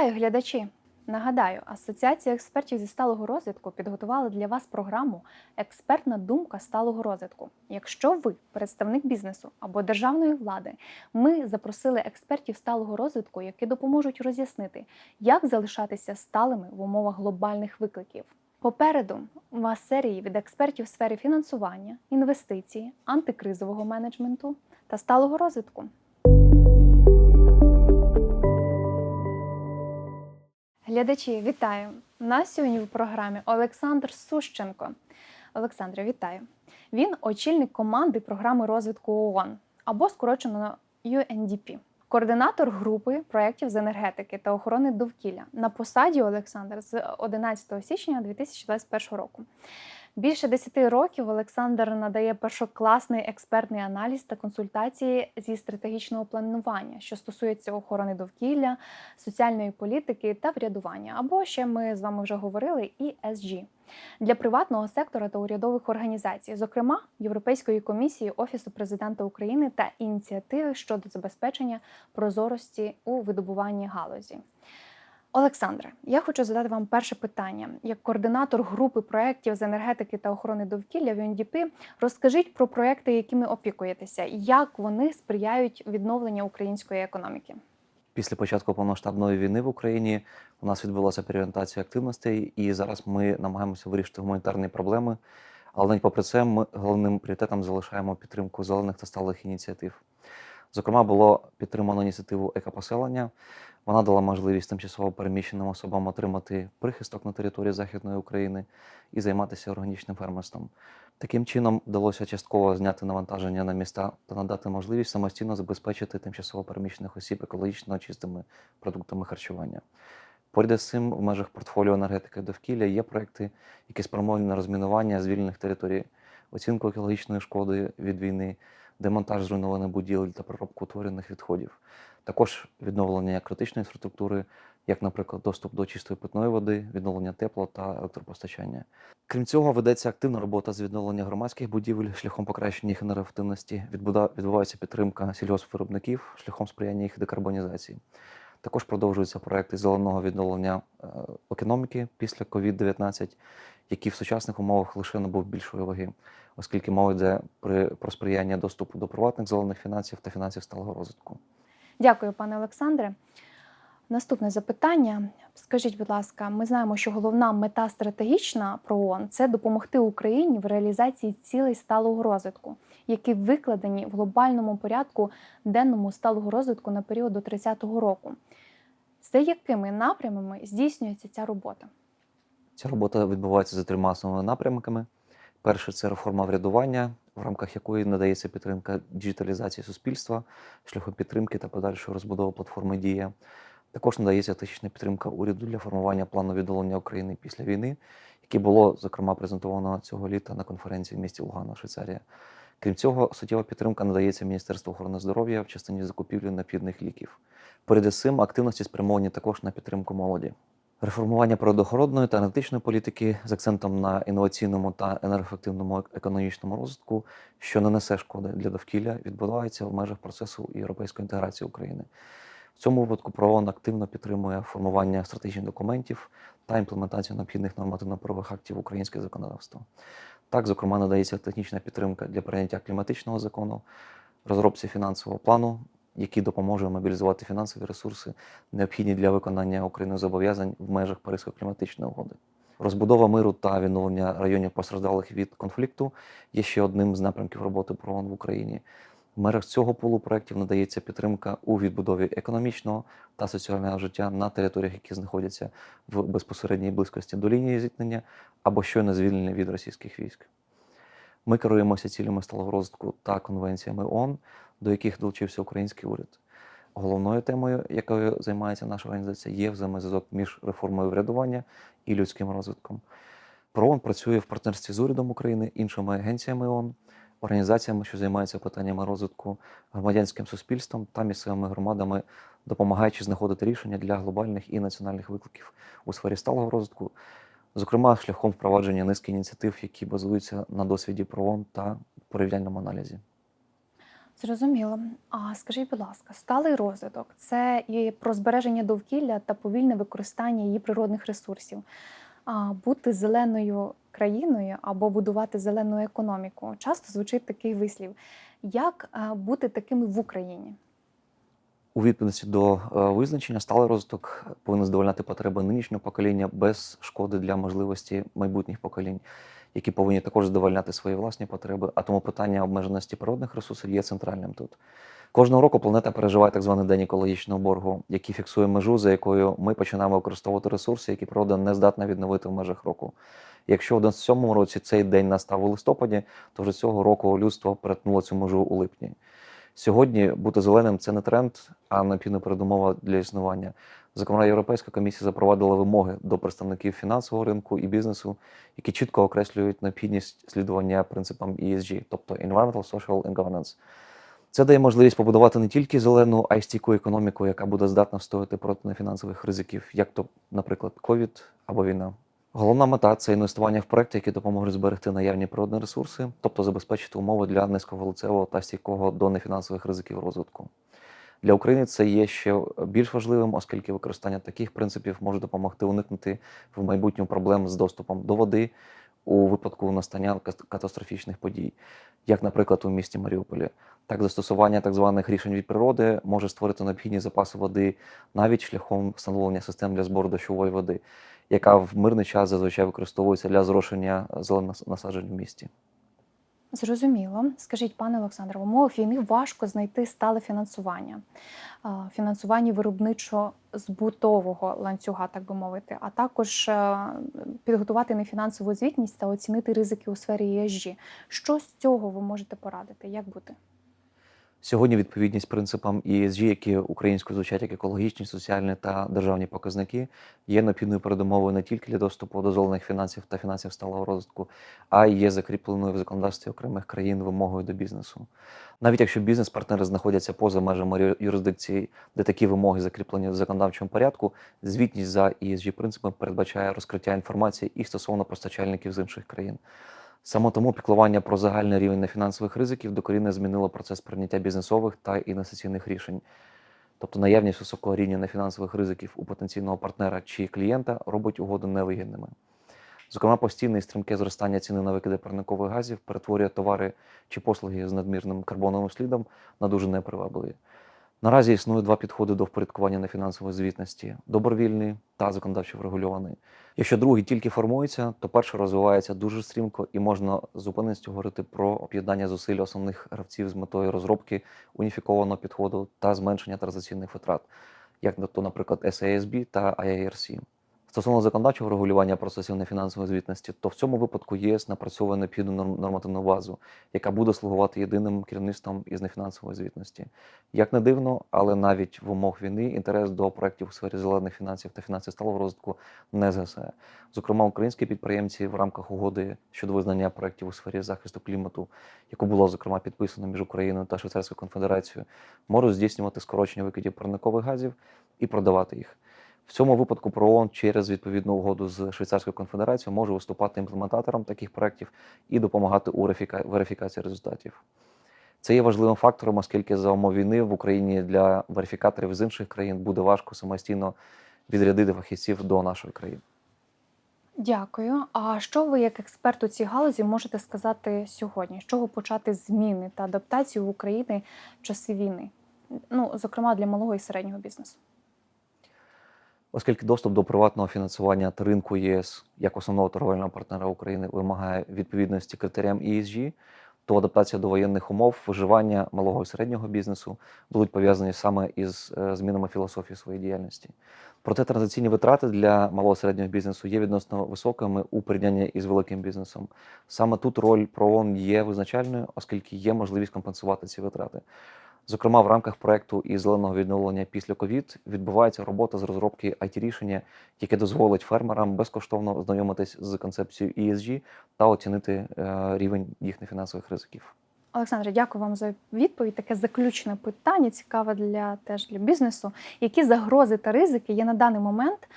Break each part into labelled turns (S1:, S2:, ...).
S1: Вітаю, глядачі! Нагадаю, Асоціація експертів зі сталого розвитку підготувала для вас програму Експертна думка сталого розвитку. Якщо ви представник бізнесу або державної влади, ми запросили експертів сталого розвитку, які допоможуть роз'яснити, як залишатися сталими в умовах глобальних викликів. Попереду у вас серії від експертів в сфері фінансування, інвестиції, антикризового менеджменту та сталого розвитку. Глядачі, вітаю! Нас сьогодні в програмі Олександр Сущенко. Олександре, вітаю! Він очільник команди програми розвитку ООН або скорочено UNDP, координатор групи проєктів з енергетики та охорони довкілля. На посаді Олександр з 11 січня 2021 року. Більше 10 років Олександр надає першокласний експертний аналіз та консультації зі стратегічного планування, що стосується охорони довкілля, соціальної політики та врядування. Або ще ми з вами вже говорили і ESG. для приватного сектора та урядових організацій, зокрема Європейської комісії Офісу президента України та ініціативи щодо забезпечення прозорості у видобуванні галузі. Олександре, я хочу задати вам перше питання. Як координатор групи проєктів з енергетики та охорони довкілля в UNDP, розкажіть про проєкти, якими опікуєтеся, як вони сприяють відновленню української економіки.
S2: Після початку повномасштабної війни в Україні у нас відбулася переорієнтація активностей, і зараз ми намагаємося вирішити гуманітарні проблеми. Але навіть попри це, ми головним пріоритетом залишаємо підтримку зелених та сталих ініціатив. Зокрема, було підтримано ініціативу екопоселення. Вона дала можливість тимчасово переміщеним особам отримати прихисток на території Західної України і займатися органічним фермерством. Таким чином вдалося частково зняти навантаження на міста та надати можливість самостійно забезпечити тимчасово переміщених осіб екологічно чистими продуктами харчування. Поряд з цим, в межах портфоліо енергетики довкілля є проекти, які спрямовані на розмінування звільнених територій, оцінку екологічної шкоди від війни, демонтаж зруйнованих будівель та проробку утворених відходів. Також відновлення критичної інфраструктури, як, наприклад, доступ до чистої питної води, відновлення тепла та електропостачання. Крім цього, ведеться активна робота з відновлення громадських будівель шляхом покращення їх енергоефективності, відбувається підтримка сільгоспвиробників шляхом сприяння їх декарбонізації. Також продовжуються проекти зеленого відновлення е, економіки після COVID-19, які в сучасних умовах лише набув більшої ваги, оскільки мова йде при про сприяння доступу до приватних зелених фінансів та фінансів сталого розвитку.
S1: Дякую, пане Олександре. Наступне запитання. Скажіть, будь ласка, ми знаємо, що головна мета стратегічна про ООН – це допомогти Україні в реалізації цілей сталого розвитку, які викладені в глобальному порядку денному сталого розвитку на період до 30-го року. За якими напрямами здійснюється ця робота?
S2: Ця робота відбувається за трьома основними напрямками. Перше це реформа врядування, в рамках якої надається підтримка діджиталізації суспільства, шляхом підтримки та подальшої розбудови платформи Дія. Також надається технічна підтримка уряду для формування плану відновлення України після війни, яке було зокрема презентовано цього літа на конференції в місті Лугано, Швейцарія. Крім цього, суттєва підтримка надається Міністерству охорони здоров'я в частині закупівлі необхідних ліків. Із цим активності спрямовані також на підтримку молоді. Реформування природоохоронної та енергетичної політики з акцентом на інноваційному та енергоефективному економічному розвитку, що не несе шкоди для довкілля, відбувається в межах процесу європейської інтеграції України. В цьому випадку ПРООН активно підтримує формування стратегічних документів та імплементацію необхідних нормативно-правових актів в українське законодавство. Так, зокрема, надається технічна підтримка для прийняття кліматичного закону, розробці фінансового плану, який допоможе мобілізувати фінансові ресурси, необхідні для виконання Україною зобов'язань в межах Паризької кліматичної угоди. Розбудова миру та відновлення районів постраждалих від конфлікту є ще одним з напрямків роботи ПРООН в Україні. В мерах цього пулу проєктів надається підтримка у відбудові економічного та соціального життя на територіях, які знаходяться в безпосередній близькості до лінії зіткнення або щойно звільнені від російських військ. Ми керуємося цілями сталого розвитку та конвенціями ООН, до яких долучився український уряд. Головною темою, якою займається наша організація, є взаємозв'язок між реформою врядування і людським розвитком. ПРООН працює в партнерстві з урядом України, іншими агенціями ООН, організаціями, що займаються питаннями розвитку громадянським суспільством та місцевими громадами, допомагаючи знаходити рішення для глобальних і національних викликів у сфері сталого розвитку, зокрема шляхом впровадження низки ініціатив, які базуються на досвіді ПРООН та порівняльному аналізі.
S1: Зрозуміло. А скажіть, будь ласка, сталий розвиток це і про збереження довкілля та повільне використання її природних ресурсів. А бути зеленою країною або будувати зелену економіку часто звучить такий вислів. Як е, бути такими в Україні?
S2: У відповідності до е, визначення сталий розвиток повинен задовольняти потреби нинішнього покоління без шкоди для можливості майбутніх поколінь, які повинні також задовольняти свої власні потреби. А тому питання обмеженості природних ресурсів є центральним тут. Кожного року планета переживає так званий день екологічного боргу, який фіксує межу, за якою ми починаємо використовувати ресурси, які природа не здатна відновити в межах року. Якщо в 97 році цей день настав у листопаді, то вже цього року людство перетнуло цю межу у липні. Сьогодні бути зеленим це не тренд, а необхідна передумова для існування. Зокрема, Європейська комісія запровадила вимоги до представників фінансового ринку і бізнесу, які чітко окреслюють необхідність слідування принципам ESG, тобто Environmental, Social and Governance. Це дає можливість побудувати не тільки зелену, а й стійку економіку, яка буде здатна встояти проти нефінансових ризиків, як то, наприклад, ковід або війна. Головна мета це інвестування в проекти, які допоможуть зберегти наявні природні ресурси, тобто забезпечити умови для низьковалицевого та стійкого до нефінансових ризиків розвитку. Для України це є ще більш важливим, оскільки використання таких принципів може допомогти уникнути в майбутньому проблем з доступом до води у випадку настання катастрофічних подій, як, наприклад, у місті Маріуполі. Так, застосування так званих рішень від природи може створити необхідні запаси води навіть шляхом встановлення систем для збору дощової води, яка в мирний час зазвичай використовується для зрошення зелених насаджень в місті.
S1: Зрозуміло. Скажіть, пане Олександре, в умовах війни важко знайти стале фінансування, фінансування виробничо-збутового ланцюга, так би мовити, а також е, підготувати нефінансову звітність та оцінити ризики у сфері ESG. Що з цього ви можете порадити? Як бути?
S2: Сьогодні відповідність принципам ESG, які українською звучать як екологічні, соціальні та державні показники, є необхідною передумовою не тільки для доступу до зелених фінансів та фінансів сталого розвитку, а й є закріпленою в законодавстві окремих країн вимогою до бізнесу. Навіть якщо бізнес-партнери знаходяться поза межами юрисдикції, де такі вимоги закріплені в законодавчому порядку, звітність за ESG принципами передбачає розкриття інформації і стосовно постачальників з інших країн. Саме тому піклування про загальний рівень нефінансових ризиків докорінно змінило процес прийняття бізнесових та інвестиційних рішень. Тобто наявність високого рівня нефінансових ризиків у потенційного партнера чи клієнта робить угоди невигідними. Зокрема, постійне і стрімке зростання ціни на викиди парникових газів перетворює товари чи послуги з надмірним карбоновим слідом на дуже непривабливі. Наразі існує два підходи до впорядкування нефінансової звітності: добровільний та законодавчо врегульований. Якщо другий тільки формується, то перший розвивається дуже стрімко і можна з упевненістю говорити про об'єднання зусиль основних гравців з метою розробки уніфікованого підходу та зменшення транзакційних витрат, як то, наприклад, SASB та IIRC. Стосовно законодавчого регулювання процесів нефінансової звітності, то в цьому випадку ЄС напрацьовує необхідну норм- нормативну базу, яка буде слугувати єдиним керівництвом із нефінансової звітності. Як не дивно, але навіть в умовах війни інтерес до проєктів у сфері зелених фінансів та фінансів сталого розвитку не згасає. Зокрема, українські підприємці в рамках угоди щодо визнання проєктів у сфері захисту клімату, яку було зокрема підписано між Україною та Швейцарською конфедерацією, можуть здійснювати скорочення викидів парникових газів і продавати їх. В цьому випадку ПРООН через відповідну угоду з Швейцарською конфедерацією може виступати імплементатором таких проєктів і допомагати у верифікації результатів. Це є важливим фактором, оскільки за умов війни в Україні для верифікаторів з інших країн буде важко самостійно відрядити фахівців до нашої країни.
S1: Дякую. А що ви, як експерт у цій галузі, можете сказати сьогодні? З чого почати зміни та адаптацію в Україні в часи війни? Ну, зокрема, для малого і середнього бізнесу.
S2: Оскільки доступ до приватного фінансування та ринку ЄС як основного торговельного партнера України вимагає відповідності критеріям ESG, то адаптація до воєнних умов виживання малого і середнього бізнесу будуть пов'язані саме із е, змінами філософії своєї діяльності. Проте транзакційні витрати для малого і середнього бізнесу є відносно високими у порівнянні із великим бізнесом. Саме тут роль ПРООН є визначальною, оскільки є можливість компенсувати ці витрати. Зокрема, в рамках проекту із зеленого відновлення після ковід відбувається робота з розробки it рішення, яке дозволить фермерам безкоштовно ознайомитись з концепцією ESG та оцінити е, рівень їхніх фінансових ризиків.
S1: Олександре, дякую вам за відповідь. Таке заключне питання, цікаве для теж для бізнесу. Які загрози та ризики є на даний момент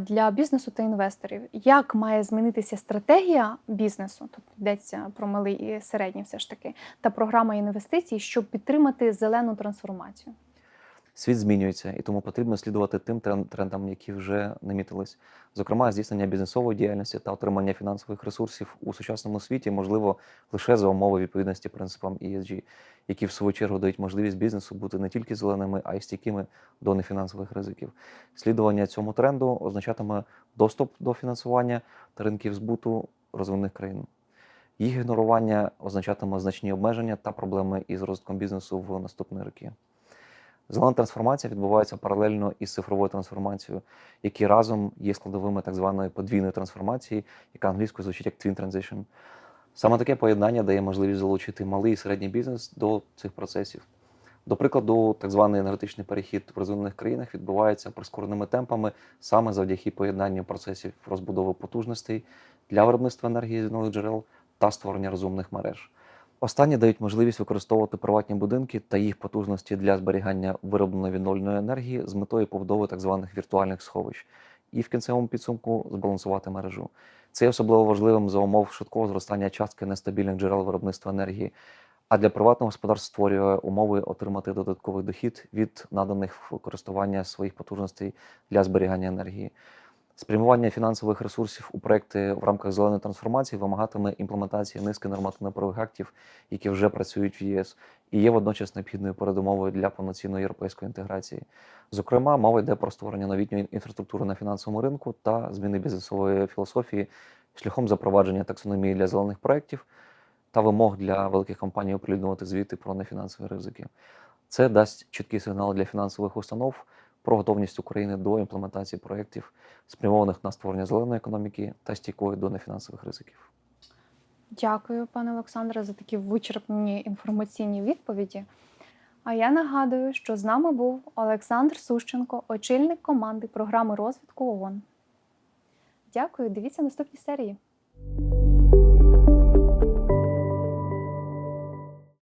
S1: для бізнесу та інвесторів. Як має змінитися стратегія бізнесу, тобто йдеться про малий і середній, все ж таки, та програма інвестицій, щоб підтримати зелену трансформацію?
S2: Світ змінюється, і тому потрібно слідувати тим трендам, які вже намітились. Зокрема, здійснення бізнесової діяльності та отримання фінансових ресурсів у сучасному світі можливо лише за умови відповідності принципам ESG, які в свою чергу дають можливість бізнесу бути не тільки зеленими, а й стійкими до нефінансових ризиків. Слідування цьому тренду означатиме доступ до фінансування та ринків збуту розвинених країн. Їх ігнорування означатиме значні обмеження та проблеми із розвитком бізнесу в наступні роки. Зелена трансформація відбувається паралельно із цифровою трансформацією, які разом є складовими так званої подвійної трансформації, яка англійською звучить як Twin Transition. Саме таке поєднання дає можливість залучити малий і середній бізнес до цих процесів. До прикладу, так званий енергетичний перехід в розвинених країнах відбувається прискореними темпами саме завдяки поєднанню процесів розбудови потужностей для виробництва енергії з нових джерел та створення розумних мереж. Останні дають можливість використовувати приватні будинки та їх потужності для зберігання виробленої відновленої енергії з метою побудови так званих віртуальних сховищ, і в кінцевому підсумку збалансувати мережу. Це є особливо важливим за умов швидкого зростання частки нестабільних джерел виробництва енергії. А для приватного господарства створює умови отримати додатковий дохід від наданих в користування своїх потужностей для зберігання енергії. Спрямування фінансових ресурсів у проекти в рамках зеленої трансформації вимагатиме імплементації низки нормативно-правових актів, які вже працюють в ЄС, і є водночас необхідною передумовою для повноцінної європейської інтеграції. Зокрема, мова йде про створення новітньої інфраструктури на фінансовому ринку та зміни бізнесової філософії шляхом запровадження таксономії для зелених проєктів та вимог для великих компаній оприлюднювати звіти про нефінансові ризики. Це дасть чіткий сигнал для фінансових установ про готовність України до імплементації проєктів, спрямованих на створення зеленої економіки та стійкої до нефінансових ризиків.
S1: Дякую, пане Олександре, за такі вичерпні інформаційні відповіді. А я нагадую, що з нами був Олександр Сущенко, очільник команди програми розвитку ООН. Дякую, дивіться наступні серії.